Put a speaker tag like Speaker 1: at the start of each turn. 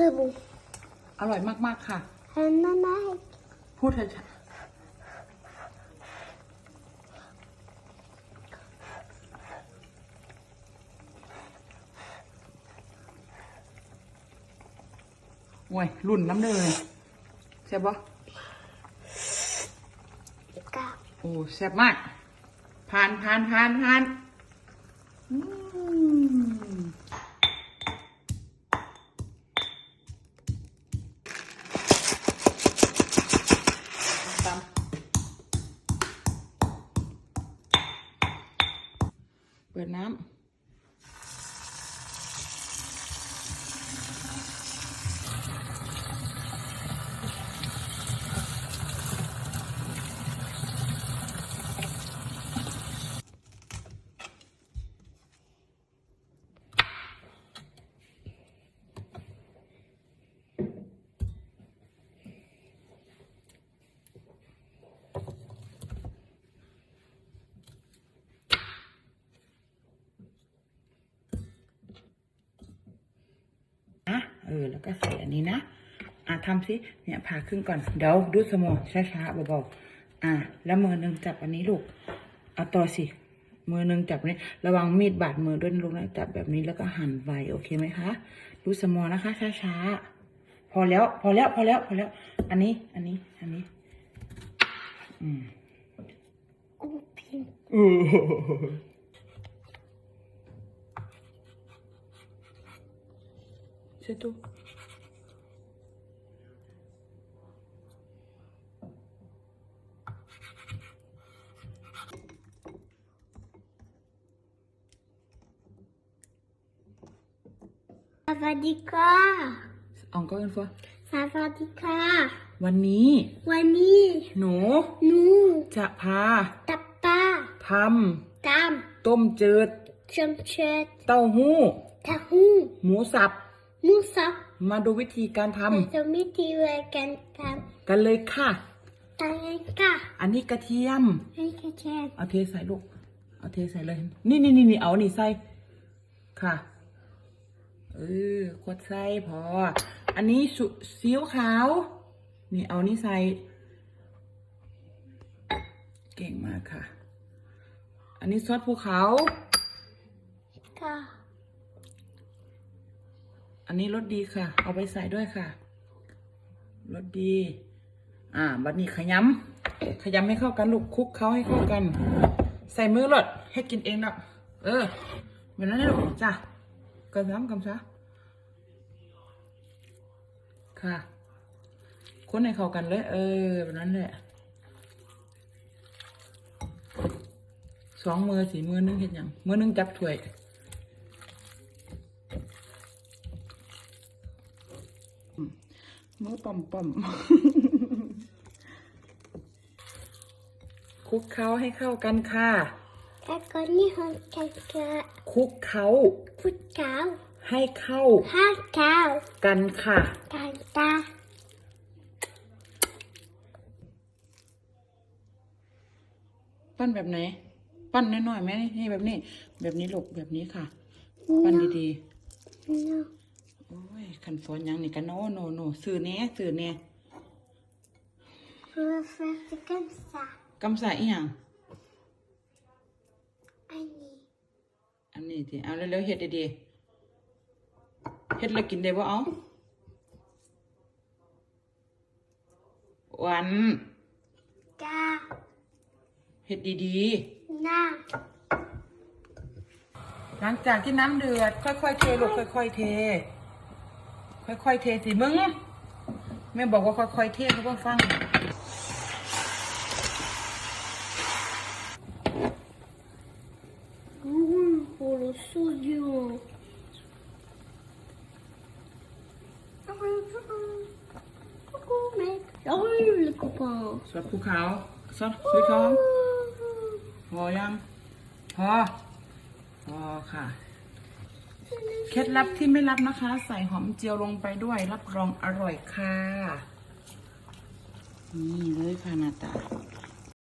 Speaker 1: คือบุ
Speaker 2: อร่อยมาก ๆ ค่ะ
Speaker 1: เห็นนั่นไหม
Speaker 2: พูดเถอะโอ้ยรุ่นน้ำเลยแซ่บปะ
Speaker 1: ก็
Speaker 2: โอ้แซ่บมากผ่านผ่านผ่านผ่านอืม เปิ ออแล้วก็ใส่อันนี้นะ อะทำสิเนี่ยผ่าครึ่งก่อน เดี๋ยวดูสมองช้าๆเบาๆอะแล้วมือหนึ่งจับอันนี้ลูก เอาต่อสิ มือหนึ่งจับอันนี้ ระวังมีดบาดมือด้วยนะลูกนะจับแบบนี้แล้วก็หั่นไวโอเคไหมคะ ดูสมองนะคะ ช้าๆ พอแล้ว พอแล้ว พอแล้ว พอแล้ว อันนี้ อันนี้ อันนี้ อืม
Speaker 1: กูพิมพ์
Speaker 2: เออ เช็ดตู้
Speaker 1: สวัสดีค่ะ
Speaker 2: เอาก็กันฟั
Speaker 1: สวัสดีค่ะ
Speaker 2: วันนี้
Speaker 1: วันนี้
Speaker 2: หนู
Speaker 1: หนู
Speaker 2: จะพา
Speaker 1: ตับตา
Speaker 2: ท
Speaker 1: ตามำ
Speaker 2: ต้มจืด
Speaker 1: ชมเชิด
Speaker 2: เต้าหู้
Speaker 1: ทาหู
Speaker 2: หมูสับ
Speaker 1: มูสับ
Speaker 2: มาดูวิธีการท
Speaker 1: มันจะมีทีเวกันทำ
Speaker 2: กันเลยค่ะำ
Speaker 1: ตังไงค่ะ
Speaker 2: อันนี้กระเทียม
Speaker 1: ให้แค่แช่
Speaker 2: เอาเทใส่ลูก เอาเทใส่เลย นี่นี่นี่นี่เอานี่ใส่ ค่ะ เออขวดใส่พอ อันนี้สุซีอิ๊วขาว นี่เอานี่ใส่ เก่งมากค่ะ อันนี้ซอสภูเขา
Speaker 1: ค่ะ
Speaker 2: อันนี้รสดีค่ะ เอาไปใส่ด้วยค่ะรสดี อ่า บัดนี้ขยำขยำให้เข้ากันลูกคุกเขาให้เข้ากัน ใส่มือรดให้กินเองนะเออแบบนั้นลูกจ้ะกำซ้ำกำซะค่ะ คนให้เข้ากันเลย เออแบบนั้นแหละสองมือสี่มือนึงเห็นยังมือนึงจับถ้วย มือป่อมป่อมคลุกเคล้าให้เข้ากันค่ะ
Speaker 1: แล้วก็นี่ห้องแข่งกะ
Speaker 2: คลุกเคล้า
Speaker 1: พุทธเก้า
Speaker 2: ให้เข้า
Speaker 1: ห้าเก้า
Speaker 2: กันค่ะ
Speaker 1: กันตา
Speaker 2: ปั้นแบบไหน ปั้นน้อยๆไหมนี่แบบนี้ แบบนี้ลูกแบบนี้ค่ะ ปั้นดี
Speaker 1: เนาะ
Speaker 2: ๆ โอ้ยขันสอนหยังนี่กันโนโนโนสื่อแหน่สื่อแหน่
Speaker 1: เพื่อเฟสกันสากำ
Speaker 2: สาอีหยัง
Speaker 1: อันนี้
Speaker 2: อันนี้ทีเอาเร็วๆเฮ็ดดีๆเฮ็ดแล้วกินได้บ่เอาหวัน
Speaker 1: กา
Speaker 2: เฮ็ดดีๆ
Speaker 1: หน้า
Speaker 2: หลังจากที่น้ำเดือด ค่อยๆเทลูกค่อย ๆ เท ค่อยๆเทสิมึงแม่บอกว่าค่อยๆเทเขาก็ฟัง
Speaker 1: อืมโหรู้สึกอยู่กูไม่โอ้ยลูกปอง
Speaker 2: ซอสภูเขาซอสสีทองพอยังพอพอค่ะ เคล็ดลับที่ไม่รับนะคะ ใส่หอมเจียวลงไปด้วย รับรองอร่อยค่ะ นี่เลยค่ะหนาตา